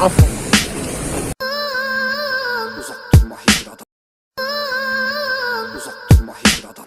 Afo. Uzak durma hidradan Uzak durma hidradan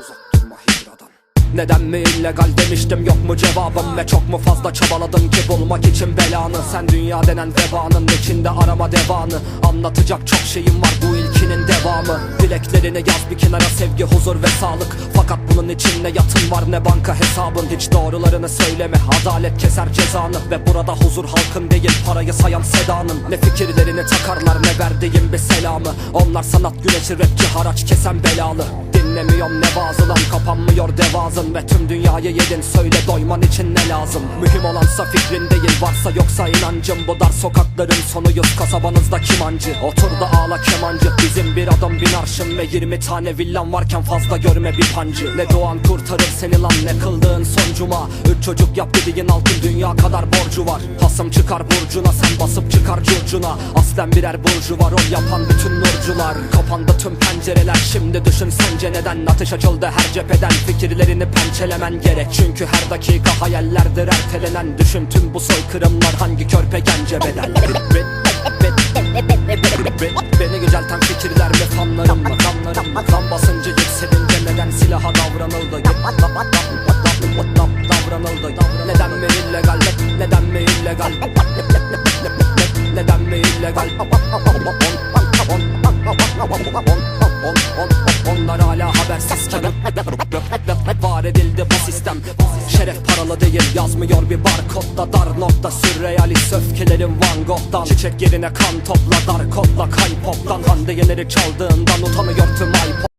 Uzak durma hidradan neden mi illegal demiştim yok mu cevabım Ve çok mu fazla çabaladın ki bulmak için belanı? Sen dünya denen vebanın içinde arama devanı. Anlatacak çok şeyim var bu ilkinin devamı. Dileklerini yaz bir kenara sevgi huzur ve sağlık Fakat bunun için ne yatın var. Ne banka hesabın Hiç doğrularını söyleme. Adalet keser cezanı Ve burada huzur halkın değil parayı sayan sedanın. Ne fikirlerini takarlar ne verdiğim bir selamı. Onlar sanat güneşi rapçi haraç kesen belalı Dinlemiyorum ne vaazılan kapanmıyor devazın Ve tüm dünyayı yedin söyle doyman için ne lazım? Mühim olansa fikrin değil varsa yoksa inancım. Bu dar sokakların sonuyuz kasabanızda kimancı Otur da ağla kemancı bizim bir adam bin arşın. Ve 20 tane villan varken fazla görme bir pancı. Ne doğan kurtarır seni lan ne kıldığın son cuma? Üç çocuk yap dediğin altın dünya kadar borcu var. Hasım çıkar burcuna sen basıp çıkar curcuna. Aslen birer burcu var o yapan bütün nurcular. Kapandı tüm pencereler şimdi düşün sence neden? Ateş açıldı her cepheden fikirlerini pençelemen gerek. Çünkü her dakika hayallerdir ertelenen. Düşün tüm bu soykırımlar hangi körpe gence bedel? Beni yücelten fikirler mi fanlarım mı? Kanlarım mı? Kan basıncı yükselince neden silaha Neden mi illegal? Neden mi illegal? Neden mi illegal? Onlar hala habersizken Var edildi bu sistem. Şeref paralı değil yazmıyor bir barkodda Dar nokta sürrealist öfkelerim Van Gogh'dan. Çiçek yerine kan topla dar kodla kay poptan Hande Yener'i çaldığından utanıyor tüm iPod